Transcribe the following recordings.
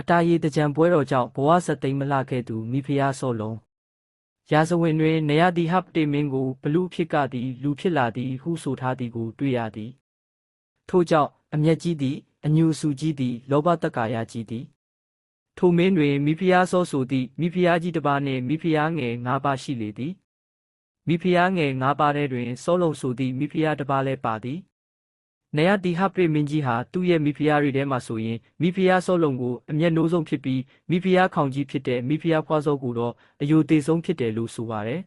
အတာရီတကြံပွဲတော်ကြောင့်ဘဝဆက်သိမ်းမလှခဲ့သူမိဖုရားစောလုံးရာဇဝင်တွင်နေရသည်ဟပ်တေမင်းကိုဘလူဖြစ်ကသည်လူဖြစ်လာသည်ဟုဆိုထားသည်ကိုတွေ့ရသည်ထို့ကြောင့်အမျက်ကြီးသည်အညူအဆူကြီးသည်လောဘတက္ကာယကြီးသည်ထိုမင်းတွင်မိဖုရားစောဆိုသည့်မိဖုရားကြီးတစ်ပါးနှင့်မိဖုရားငယ်၅ပါးရှိလေသည်မိဖုရားငယ်၅ပါးထဲတွင် စောလုံဆိုသည့်မိဖုရားတစ်ပါးလည်းပါသည် နေရဒီဟပရိမင်းကြီးဟာသူ့ရဲ့မိဖုရားတွေထဲမှာဆိုရင်မိဖုရားစောလုံကိုအမျက်နှိုးဆုံးဖြစ်ပြီးမိဖုရားခေါင်ကြီးဖြစ်တဲ့မိဖုရားဖွားစောကိုတော့အယိုသေးဆုံးဖြစ်တယ်လို့ဆိုပါတယ်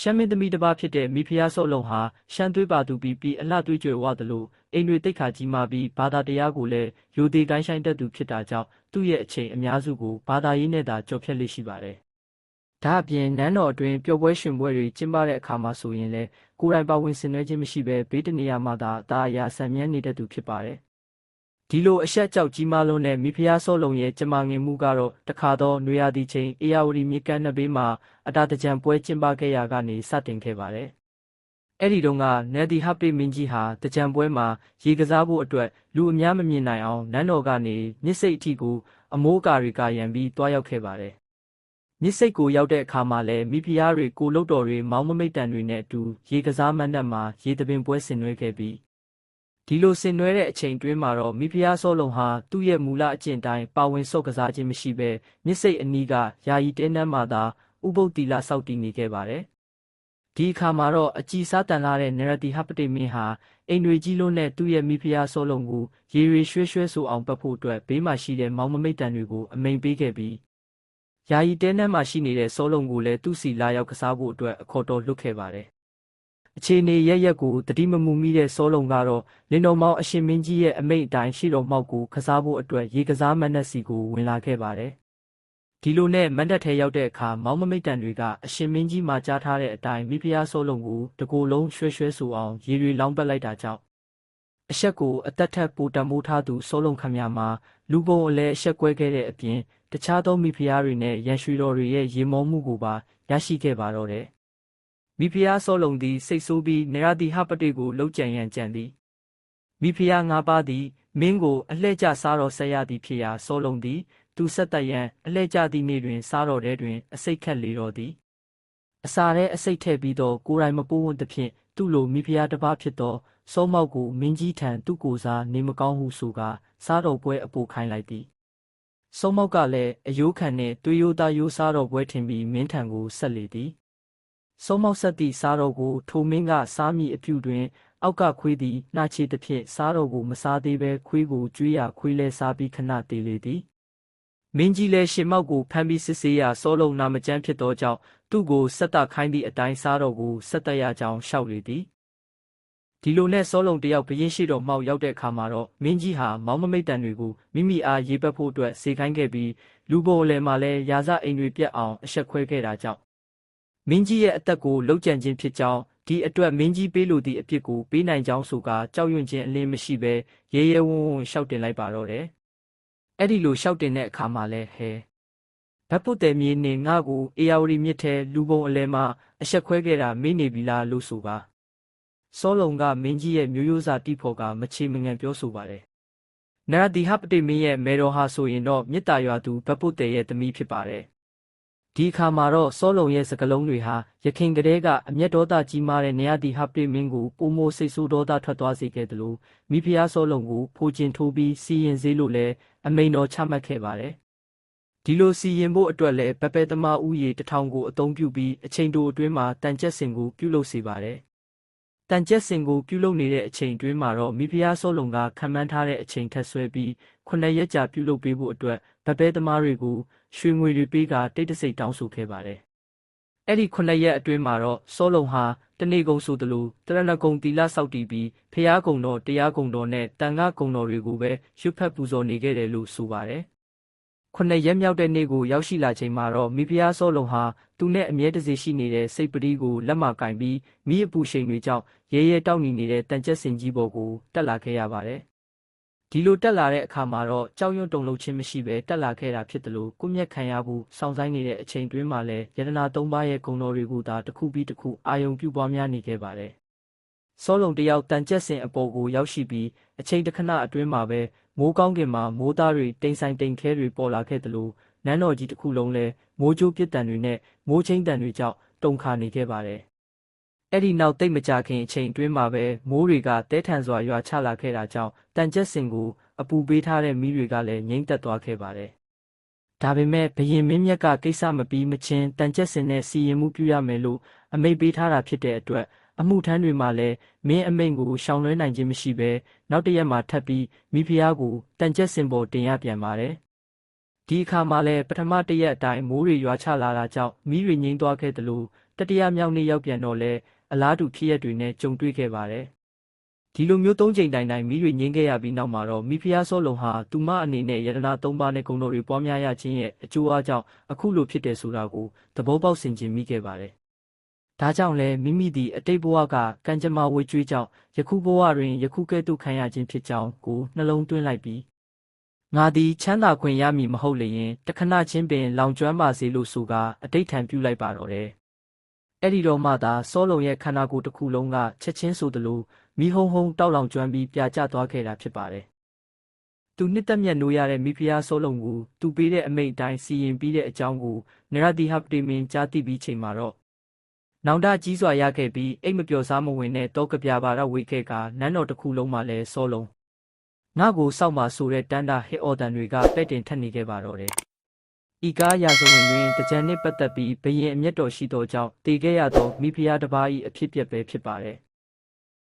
ရှမ်းမင်းသမီးတစ်ပါးဖြစ်တဲ့မိဖုရားစောလုံဟာရှမ်းသွေးပါသူပြီးပြီးအလှသွေးကြွယ်ဝသလိုအိမ်တွေတိတ်ခါကြီးမာပြီးဘာသာတရားကိုလည်းယိုသေးကိုင်းဆိုင်တတ်သူဖြစ်တာကြောင့်သူ့ရဲ့အချိန်အများစုကိုဘာသာရေးနဲ့သာကြော်ဖြတ်လေ့ရှိပါတယ်။ ဒါအပြင်နန်းတော်အတွင်းပျော်ပွဲရှင်ပွဲတွေကျင်းပတဲ့အခါမှာဆိုရင်လည်းကိုယ်တိုင်ပါဝင်ဆင်နွှဲခြင်းမရှိဘဲဘေးတနေရာမှာသာအသာအရာဆံမြန်းနေတတ်သူဖြစ်ပါတယ်။ဒီလိုအဆက်ကြောက်ကြီးမားလုံးတဲ့မိဖုရားစောလုံရဲ့ကြမာငင်မှုကတော့တခါတော့နွေရာသီချိန်အေယာဝတီမြေကမ်းနှစ်ဘေးမှာအတာတကြံပွဲကျင်းပခဲ့ရာကနေစတင်ခဲ့ပါတယ်။အဲ့ဒီတုန်းကနယ်ဒီဟပ်ပိမင်းကြီးဟာတကြံပွဲမှာရေကစားဖို့အတွက်လူအများမမြင်နိုင်အောင်နန်းတော်ကနေမြစ်စိတ်အထိကိုအမိုးအကာတွေကရန်ပြီးတွားရောက်ခဲ့ပါတယ်။ မြစ်စိတ်ကိုရောက်တဲ့အခါမှာလည်းမိဖုရားတွေကိုလုတ်တော်တွေမောင်းမမိတ်တန်တွေနဲ့အတူရေကစားမဏ္ဍပ်မှာရေတပင်ပွဲဆင်နွှဲခဲ့ပြီးဒီလိုဆင်နွှဲတဲ့အချိန်တွင်းမှာတော့မိဖုရားစောလုံဟာသူ့ရဲ့မူလအကျင့်တိုင်းပါဝင်ဆုတ်ကစားခြင်းမရှိဘဲမြစ်စိတ်အနီးကယာယီတင်းနှန်းမှာသာဥပုပ်တီလာစောက်တည်နေခဲ့ပါတယ်။ဒီအခါမှာတော့အကြည်စားတန်လာတဲ့နရတီဟပတိမင်းဟာအိမ်တွေကြီးလုံးနဲ့သူ့ရဲ့မိဖုရားစောလုံကိုရေရွေရွှဲရွှဲဆိုအောင်ပတ်ဖို့အတွက်ဘေးမှာရှိတဲ့မောင်မမိတ်တန်တွေကိုအမိန်ပေးခဲ့ပြီး ယာယီတဲနှန်းမှာရှိနေတဲ့စောလုံကိုလည်းသူ့စီလာရောက်ကစားဖို့အတွက်အခေါ်တော်လွတ်ခဲ့ပါတယ်။အခြေအနေရရက်ကိုတတိမမူမိတဲ့စောလုံကတော့လင်းတော်မောင်အရှင်မင်းကြီးရဲ့အမိန့်အတိုင်းရှိတော်မောက်ကိုကစားဖို့အတွက်ရေကစားမဏ္ဍပ်စီကိုဝင်လာခဲ့ပါတယ်။ဒီလိုနဲ့မဏ္ဍပ်ထဲရောက်တဲ့အခါမောင်မမိတ်တန်တွေကအရှင်မင်းကြီးမှာကြားထားတဲ့အတိုင်းမိဖုရားစောလုံကိုတကိုယ်လုံးရွှဲရွှဲဆိုအောင်ရေတွေလောင်းပက်လိုက်တာကြောင့်အဆက်ကိုအသက်ထက်ပိုတံမိုးထားသူစောလုံခမရမှာလူပုံအလဲအဆက်ကွဲခဲ့တဲ့အပြင် တခြားသောမိဖုရားတွေနဲ့ရန်ရွှေတော်တွေရဲ့ရေမောမှုကိုပါရရှိခဲ့ပါတော့တယ်။မိဖုရားစောလုံသည်စိတ်ဆိုးပြီးနရတိဟပတိကိုလှုပ်ကြံရန်ကြံသည်။မိဖုရားငါးပါးသည်မင်းကိုအလှဲ့ကျစားတော်ဆက်ရသည်ဖြစ်ရာစောလုံသည်သူဆက်တရန်အလှဲ့ကျသည့်နေ့တွင်စားတော်ထဲတွင်အစိတ်ခတ်လေတော်သည်။အစာထဲအစိတ်ထည့်ပြီးတော့ကိုယ်တိုင်မပိုးဝန်းသဖြင့်သူ့လိုမိဖုရားတစ်ပါးဖြစ်သောစောမောက်ကိုမင်းကြီးထံသူ့ကိုယ်စားနေမကောင်းဟုဆိုကာစားတော်ပွဲအပိုခိုင်းလိုက်သည်။ စောမောက်ကလည်းအယိုးခံနှင့်သွေးရိုးသားရိုးစားတော်ပွဲထင်ပြီးမင်းထံကိုဆက်လေသည်။စောမောက်ဆက်သည့်စားတော်ကိုထိုမင်းကစားမိအပြုတွင် အောက်ကခွေးသည်နှာချေသဖြင့်စားတော်ကိုမစားသေးဘဲခွေးကိုကျွေးရခွေးလဲစားပြီးခဏတည်လေသည်။မင်းကြီးလည်းရှင်မောက်ကိုဖမ်းပြီးစစ်ဆေးရစောလုံးနာမကျန်းဖြစ်သောကြောင့်သူ့ကိုဆက်တခိုင်းသည့်အတိုင်းစားတော်ကိုဆက်တက်ရကြောင်းရှောက်လေသည် ဒီလိုနဲ့စောလုံးတယောက်ဘရင်ရှိတော်မှောက်ရောက်တဲ့အခါမှာတော့မင်းကြီးဟာမောင်မမိတ်တန်တွေကိုမိမိအားရေးပတ်ဖို့အတွက်စေခိုင်းခဲ့ပြီးလူပုံအလယ်မှာလည်းရာဇအိမ်တွေပြတ်အောင်အဆက်ခွဲခဲ့တာကြောင့်မင်းကြီးရဲ့အသက်ကိုလှုပ်ကြံခြင်းဖြစ်ကြောင်းဒီအတွက်မင်းကြီးပေးလိုသည့်အဖြစ်ကိုပေးနိုင်ကြောင်းဆိုကာကြောက်ရွံ့ခြင်းအလင်းမရှိဘဲရဲရဲဝံ့ဝံ့ရှောက်တင်လိုက်ပါတော့တယ်အဲ့ဒီလိုရှောက်တင်တဲ့အခါမှာလဲဟဲဘတ်ပုတ်တယ်မြေနေငါ့ကိုအေယာဝတီမြစ်ထဲလူပုံအလဲမှာအဆက်ခွဲခဲ့တာမေ့နေပြီလားလို့ဆိုပါ စောလုံကမင်းကြီးရဲ့မျိုးရိုးစာတိဖို့ကမချေမငံပြောဆိုပါတယ်။နရဒီဟပတိမင်းရဲ့မေတော်ဟာဆိုရင်တော့မြစ်တာရွာသူဘတ်ပုတ်တယ်ရဲ့သမီးဖြစ်ပါတယ်။ဒီအခါမှာတော့စောလုံရဲ့စကလုံးတွေဟာရခင်ကလေးကအမျက်ဒေါသကြီးမားတဲ့နရဒီဟပတိမင်းကိုပုံမိုစိတ်ဆိုးဒေါသထွက်သွားစေခဲ့တယ်လို့မိဖုရားစောလုံကိုဖိုးကျင်ထိုးပြီးစီရင်စေလို့လည်းအမိန်တော်ချမှတ်ခဲ့ပါတယ်။ဒီလိုစီရင်ဖို့အတွက်လည်းပပဲသမားဦးရေတထောင်ကိုအသုံးပြုပြီးအချိန်တိုအတွင်းမှာတန်ကျက်စင်ကိုပြုလုပ်စေပါတယ်။ တန်ကျက်စင်ကိုပြုလုပ်နေတဲ့အချိန်တွင်းမှာတော့မိဖုရားစောလုံကခံမှန်းထားတဲ့အချိန်ထက်ဆွဲပြီးခုနှစ်ရက်ကြာပြုလုပ်ပေးဖို့အတွက်ဗပဲသမားတွေကိုရွှေငွေတွေပေးကတိတ်တဆိတ်တောင်းဆိုခဲ့ပါတယ်။အဲ့ဒီခုနှစ်ရက်အတွင်းမှာတော့စောလုံဟာတနေ့ကုန်ဆိုသလိုတရဏဂုံတီလာဆောက်တည်ပြီးဖျားကုံတော်တရားကုံတော်နဲ့တန်ခါကုံတော်တွေကိုပဲရွတ်ဖက်ပူဇော်နေခဲ့တယ်လို့ဆိုပါတယ် ခုနှစ်ရက်မြောက်တဲ့နေ့ကိုရောက်ရှိလာချိန်မှာတော့မိဖုရားစောလုံဟာသူနဲ့အမြဲတစေရှိနေတဲ့စိတ်ပတိကိုလက်မကင်ပြီးမိအပူရှိန်တွေကြောင့်ရဲရဲတောက်နေနေတဲ့တန်ကျက်စင်ကြီးပေါ်ကိုတက်လာခဲ့ရပါတယ်။ဒီလိုတက်လာတဲ့အခါမှာတော့ကြောက်ရွံ့တုန်လှုပ်ခြင်းမရှိဘဲတက်လာခဲ့တာဖြစ်တယ်လို့ကိုမျက်ခံရဖို့စောင့်ဆိုင်နေတဲ့အချိန်တွင်းမှာလည်းယတနာသုံးပါးရဲ့ဂုဏ်တော်တွေကိုသာတစ်ခုပြီးတစ်ခုအာယုံပြုပွားများနေခဲ့ပါတယ်။စောလုံတယောက်တန်ကျက်စင်အပေါ်ကိုရောက်ရှိပြီးအချိန်တစ်ခဏအတွင်းမှာပဲ မိုးကောင်းကင်မှာမိုးသားတွေတိမ်ဆိုင်တိမ်ခဲတွေပေါ်လာခဲ့သလိုနန်းတော်ကြီးတစ်ခုလုံးလည်းမိုးကြိုးပစ်တံတွေနဲ့မိုးချင်းတံတွေကြောင့်တုန်ခါနေခဲ့ပါတယ်။အဲ့ဒီနောက်တိတ်မကြခင်အချိန်အတွင်းမှာပဲမိုးတွေကတဲထန်စွာရွာချလာခဲ့တာကြောင့်တန်ကျက်စင်ကိုအပူပေးထားတဲ့မီးတွေကလည်းငိမ့်သက်သွားခဲ့ပါတယ်။ဒါပေမဲ့ဘရင်မင်းမြတ်ကကိစ္စမပြီးမချင်းတန်ကျက်စင်နဲ့စီရင်မှုပြုရမယ်လို့အမိန့်ပေးထားတာဖြစ်တဲ့အတွက် အမှုထမ်းတွေမှာလည်းမင်းအမိန့်ကိုရှောင်လွှဲနိုင်ခြင်းမရှိဘဲနောက်တစ်ရက်မှာထပ်ပြီးမိဖုရားကိုတန်ကျက်စင်ပေါ်တင်ရပြန်ပါတယ်။ဒီအခါမှာလည်းပထမတစ်ရက်အတိုင်းမိုးတွေရွာချလာတာကြောင့်မိတွေငိမ့်သွားခဲ့သလိုတတိယမြောက်နေ့ရောက်ပြန်တော့လဲအလားတူဖြစ်ရက်တွေနဲ့ကြုံတွေ့ခဲ့ပါတယ်။ဒီလိုမျိုးသုံးချိန်တိုင်တိုင်မိတွေငိမ့်ခဲ့ရပြီးနောက်မှာတော့မိဖုရားစောလုံဟာသူမအနေနဲ့ယတနာ၃ပါးနဲ့ဂုဏ်တော်တွေပွားများရခြင်းရဲ့အကျိုးအားကြောင့်အခုလိုဖြစ်တယ်ဆိုတာကိုသဘောပေါက်ဆင်ခြင်မိခဲ့ပါတယ်။ ဒါကြောင့်လဲမိမိသည်အတိတ်ဘဝကကံကြမ္မာဝေကျွေးကြောင့်ယခုဘဝတွင်ယခုကဲ့သို့ခံရခြင်းဖြစ်ကြောင်းကိုနှလုံးသွင်းလိုက်ပြီးငါသည်ချမ်းသာခွင့်ရမည်မဟုတ်လျင်တခဏချင်းပင်လောင်ကျွမ်းပါစေလို့ဆိုကာအတိတ်ထံပြုလိုက်ပါတော့တယ်။အဲ့ဒီတော့မှသာစောလုံရဲ့ခန္ဓာကိုယ်တစ်ခုလုံးကချက်ချင်းဆိုသလိုမိဟုံဟုံတောက်လောင်ကျွမ်းပြီးပြာကျသွားခဲ့တာဖြစ်ပါတယ်။သူနှစ်သက်မြတ်နိုးရတဲ့မိဖုရားစောလုံကိုသူပေးတဲ့အမိန့်အတိုင်းစီရင်ပြီးတဲ့အကြောင်းကိုနရတိဟပတိမင်းကြားသိပြီးချိန်မှာတော့ နောင်တကြီးစွာရခဲ့ပြီးအိတ်မပျော်စားမဝင်တဲ့တောကပြပါရဝေခဲ့ကနန်းတော်တစ်ခုလုံးမှာလည်းစောလုံငါကိုစောက်မှာဆိုတဲ့တန်တာဟစ်အော်တန်တွေကပဲ့တင်ထက်နေခဲ့ပါတော့တယ်။ဤကားရာဇဝင်တွင်တကြံနှင့်ပတ်သက်ပြီးဘယင်အမျက်တော်ရှိသောကြောင့်တည်ခဲ့ရသောမိဖုရားတစ်ပါး၏အဖြစ်အပျက်ပဲဖြစ်ပါတယ်။